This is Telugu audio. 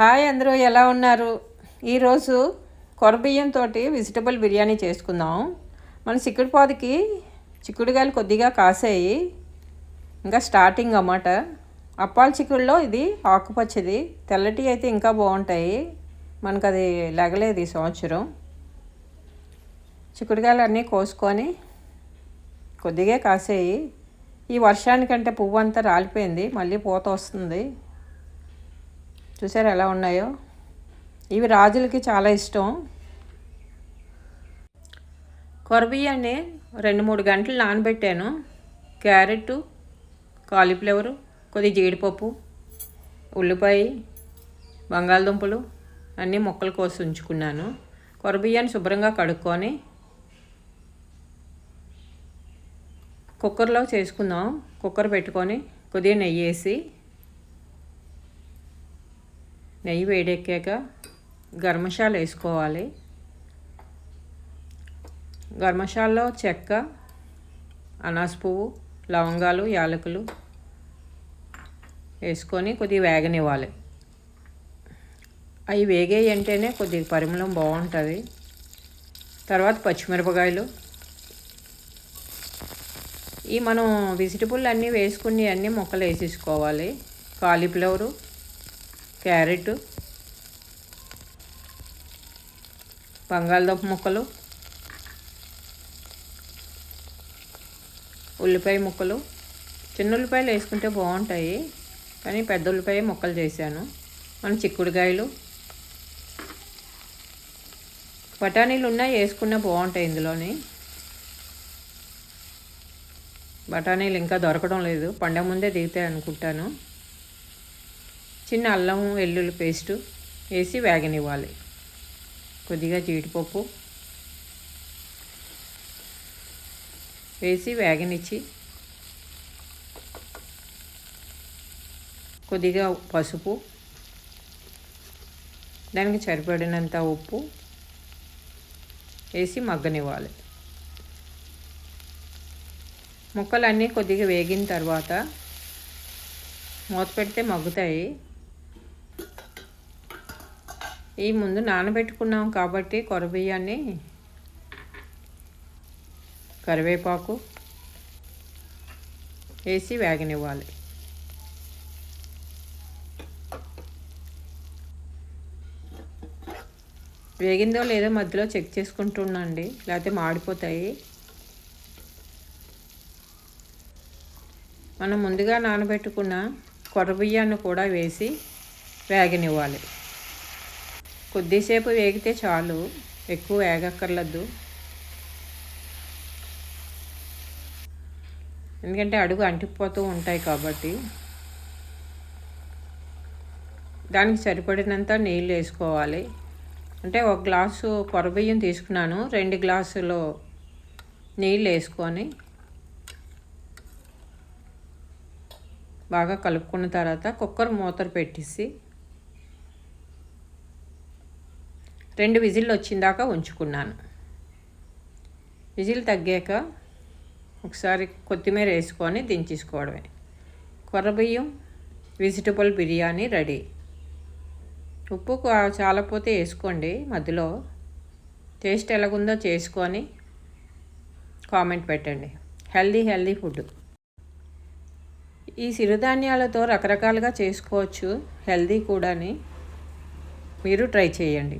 హాయ్ అందరూ ఎలా ఉన్నారు? ఈరోజు కొరబియ్యంతో వెజిటబుల్ బిర్యానీ చేసుకుందాం. మన చిక్కుడుపాదికి చిక్కుడుకాయలు కొద్దిగా కాసాయి. ఇంకా స్టార్టింగ్ అన్నమాట. అప్పాల చిక్కుడులో ఇది ఆకుపచ్చది. తెల్లటి అయితే ఇంకా బాగుంటాయి. మనకు అది లెగలేదు ఈ సంవత్సరం. చిక్కుడుకాయలు అన్నీ కోసుకొని కొద్దిగా కాసేయి. ఈ వర్షానికంటే పువ్వు అంతా రాలిపోయింది. మళ్ళీ పూత వస్తుంది. చూసారు ఎలా ఉన్నాయో? ఇవి రాజులకి చాలా ఇష్టం. కొరబియ్యాన్ని రెండు మూడు గంటలు నానబెట్టాను. క్యారెట్ కాలీఫ్లవరు కొద్ది జీడిపప్పు ఉల్లిపాయ బంగాళదుంపలు అన్నీ ముక్కలు కోసి ఉంచుకున్నాను. కొరబియ్యాన్ని శుభ్రంగా కడుక్కొని కుక్కర్లో చేసుకుందాం. కుక్కర్ పెట్టుకొని కొద్దిగా నెయ్యి వేసి నెయ్యి వేడెక్కాక గర్మశాల వేసుకోవాలి. గర్మశాలలో చెక్క అనాస పువ్వు లవంగాలు యాలకులు వేసుకొని కొద్దిగా వేగనివ్వాలి. అవి వేగాయి అంటేనే కొద్దిగా పరిమళం బాగుంటుంది. తర్వాత పచ్చిమిరపకాయలు. ఈ మనం వెజిటబుల్ అన్నీ వేసుకుని అన్నీ మొక్కలు వేసేసుకోవాలి. కాలీఫ్లవరు క్యారెట్ బంగాళదుంప ముక్కలు ఉల్లిపాయ ముక్కలు. చిన్న ఉల్లిపాయలు వేసుకుంటే బాగుంటాయి. కానీ పెద్ద ఉల్లిపాయ ముక్కలు చేశాను. మన చిక్కుడుకాయలు బఠానీలు ఉన్నా వేసుకున్నా బాగుంటాయి ఇందులోని. బఠానీలు ఇంకా దొరకడం లేదు. పండగ ముందే దిగుతాయి అనుకుంటాను. చిన్న అల్లం వెల్లుల్లి పేస్టు వేసి వేగనివ్వాలి. కొద్దిగా జీడిపప్పు వేసి వేగనిచ్చి కొద్దిగా పసుపు దానికి సరిపడినంత ఉప్పు వేసి మగ్గనివ్వాలి. ముక్కలన్నీ కొద్దిగా వేగిన తర్వాత మూత పెడితే మగ్గుతాయి. ఈ ముందు నానబెట్టుకున్నాం కాబట్టి కొరబియ్యాన్ని. కరివేపాకు వేసి వేగనివ్వాలి. వేగిందో లేదో మధ్యలో చెక్ చేసుకుంటుండండి లేకపోతే మాడిపోతాయి. మనం ముందుగా నానబెట్టుకున్న కొరబియ్యాన్ని కూడా వేసి వేగనివ్వాలి. కొద్దిసేపు వేగితే చాలు. ఎక్కువ వేగక్కర్లేదు ఎందుకంటే అడుగు అంటిపోతూ ఉంటాయి కాబట్టి. దానికి సరిపడినంత నీళ్ళు వేసుకోవాలి. అంటే ఒక గ్లాసు పొరబియ్యం తీసుకున్నాను. రెండు గ్లాసులు నీళ్ళు వేసుకొని బాగా కలుపుకున్న తర్వాత కుక్కర్ మూతరు పెట్టేసి రెండు విజిల్లు వచ్చిందాక ఉంచుకున్నాను. విజిల్ తగ్గాక ఒకసారి కొత్తిమీర వేసుకొని దించేసుకోవడమే. కొర్రబియ్యం వెజిటబుల్ బిర్యానీ రెడీ. ఉప్పు చాలపోతే వేసుకోండి మధ్యలో. టేస్ట్ ఎలాగుందో చేసుకొని కామెంట్ పెట్టండి. Healthy healthy food. ఈ సిరుధాన్యాలతో రకరకాలుగా చేసుకోవచ్చు హెల్దీ కూడాని మీరు ట్రై చేయండి.